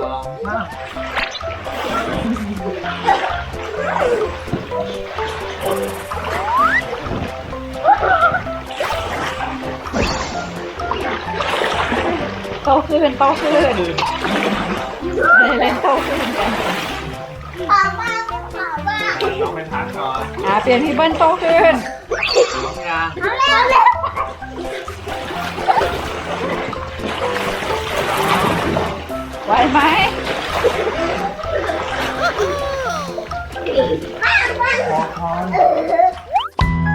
สองสามโตขึ้นโตขึ้นเล่นโตขึ้นกันขอบ้างขอบ้างลองไปพักก่อนอ่าเปลี่ยนพี่เบิ้ลโตขึ้นสองยา เอาเร็วเร็ว ไหวไหม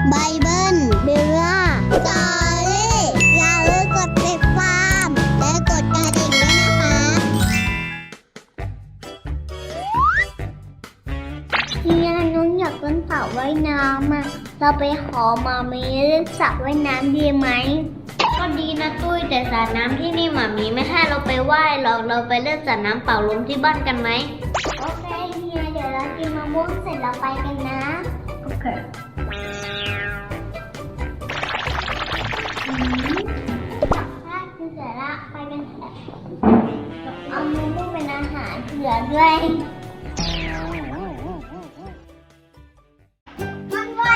ไบเบิลเบลล่าจอรี่อย่าลืมกดติดตามและกดกระดิ่งด้วยนะคะเฮียน้องอยากเล่นสระว่ายน้ำอะ เราไปขอมามีเล่นสระว่ายน้ำดีไหม ดีนะตุ้ยแต่สระน้ำที่นี่หมามีไม่ให้เราไปว่ายหรอกเราไปเล่นสระน้ำเป่าลมที่บ้านกันไหมโอเคเฮียเดี๋ยวเรากินมะม่วงเสร็จเราไปกันนะ โอเคถ้าคือเสร็จละไปกันเถอะเอามะม่วงเป็นอาหารเผื่อด้วย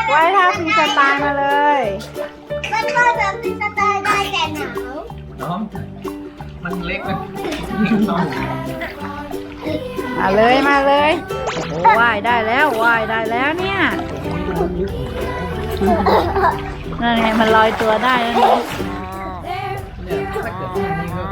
ไว้ท่าฟรีสไตล์มาเลย มันก็แบบมีสไตล์ได้แต่หนาวน้อง มันเล็กนะน้องมาเลยมาเลยโอ้ว่ายได้แล้วว่ายได้แล้วเนี่ยนั่นไงมันลอยตัวได้แล้วนี่เนี่ยถ้าเกิดอันนี้ก็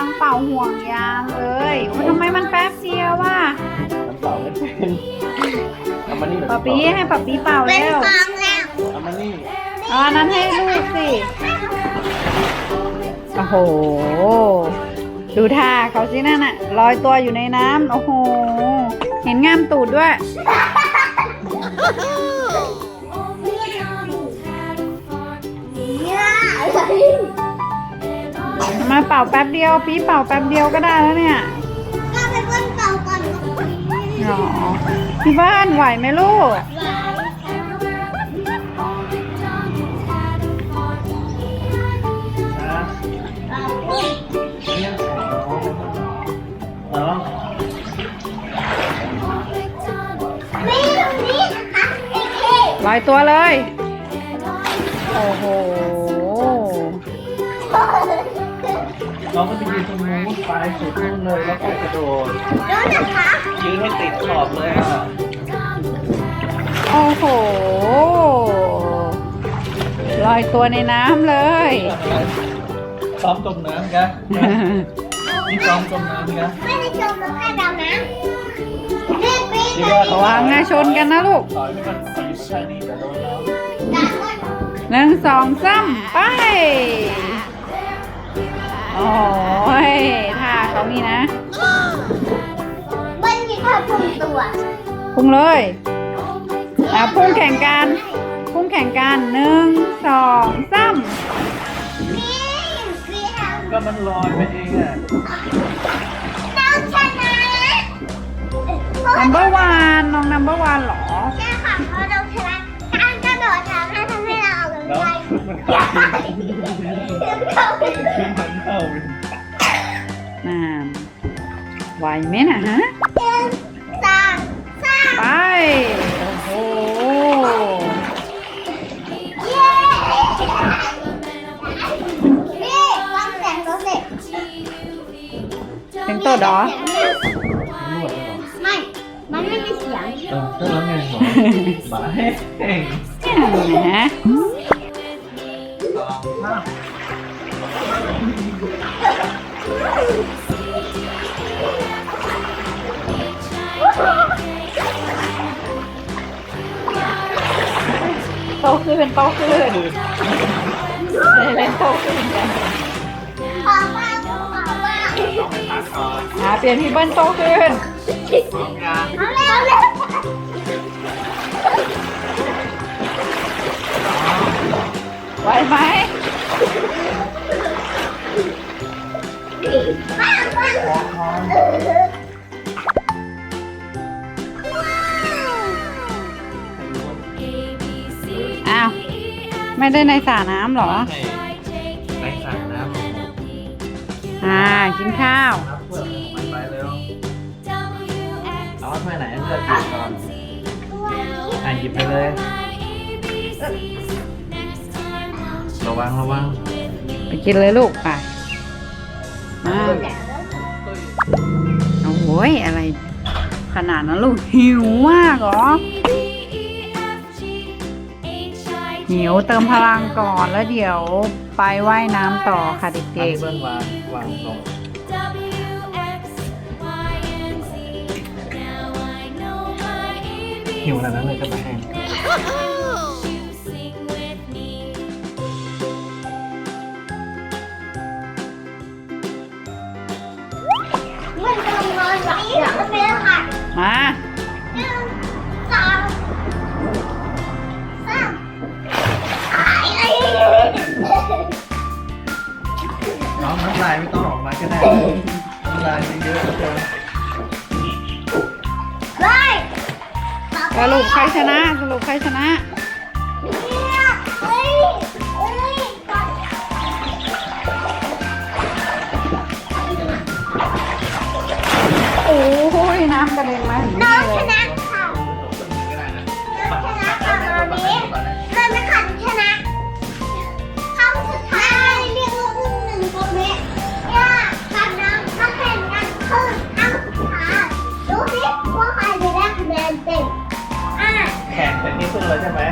ลังเป่าห่วงยางเลยว่าทำไมมันแป๊บเดียวว่ะมันเป่าไม่เป็นเอามานี่หน่อยป๊าปีให้ป๊าปีเป่าเป็นเร็วฟองแล้วเอามานี่เอาอันนั้นให้ลูกสิโอ้โห ดูท่าเขาสินั่นน่ะลอยตัวอยู่ในน้ำโอ้โห เห็นง่ามตูดด้วยเนี่ย เป่าแป๊บเดียวปีเป่าแป๊บเดียวก็ได้แล้วเนี่ยก็ไปเบิ้ลเก่าก่อนกับพี่อ๋อพี่บ้านไหวไหมลูกนะเนี่ยน้องไม่ตรงนี้นะคะเอ๊ะลอยตัวเลย โอ้โห น้องก็ไปยืนตรงนู้นปลายสุดนู่นเลยแล้วก็กระโดดโดนนะคะยืนให้ติดขอบเลยอะโอ้โหลอยตัวในน้ำเลย ซ้อมจมน้ำกันนี่ซ้อมจมน้ำกันไม่ได้ชมแล้วแค่ดำนะเล่นปีนที่ว่าเขาระวังนะชนกันนะลูกต่อยไม่มันตีไม่ใช่นี่แต่โดนแล้วดันมันหนึ่งสองสามไป โอ้ยท่าเขามีนะมันมีผ้าคลุมตัวพุ่งเลยอะพุ่งแข่งกัน พุ่งแข่งกันหนึ่งสองสามนี่พี่ทำก็มันลอยไปเองอะต้องชนะนัมเบอร์วานน้องนัมเบอร์วานหรอ ใช่ค่ะเพราะเราชนะการกระโดดน้ำทำให้เราออกกำลังแล้วกาย มันเข้ามันเข้าน่าไหวไหมนะฮะหนึ่งสองสามไปโอ้โหเย้นี่วางแสงตัวเสร็จถึงตัวดอนวดเลยเหรอไม่มันไม่มีเสียงเออก็แล้วไงหมอหมาเฮ้งนะ โตขึ้นโตขึ้นเล่นโตขึ้นกันขอบ้างขอบ้างลองไปพักก่อนอ่าเปลี่ยนพี่เบิ้ลโตขึ้นสองยางเอาเร็วเร็วไหวไหม ได้ในสระน้ำเหรอให้ไปสั่งน้ำอ่า กินข้าว น้ำเพื่อนมันไปเร็วเอาถ้วยไหนเลือกหยิบก่อนอะหยิบไปเลย ระวังระวังไปกินเลยลูกไปมาโอ้ยอะไร ขนาดนั้นลูกหิวมากเหรอ หิวเติมพลังก่อนแล้วเดี๋ยวไปว่ายน้ำต่อค่ะเอันด็นี้กเบิ้ลวางวางลงหิวขนาดนั้นเลยจะมาแห้งมันกำลังนอนหลับอย่างนี้ค่ะๆมา น้องน้ำลายไม่ต้องออกมาก็ได้น้ำลายเยอะๆเกินไล่สรุปใครชนะ สรุปใครชนะ เนี่ยเอ้ยเอ้ยก่อนโอ้ยน้ำกระเด็นมาถึงน้นี่องเลชยนะ เป็นที่สุดเลยใช่ไหม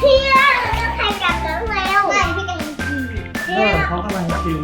พี่ว่าเราจะแข่งกับน้องแล้วไม่พี่กันเออเขากำลังชิม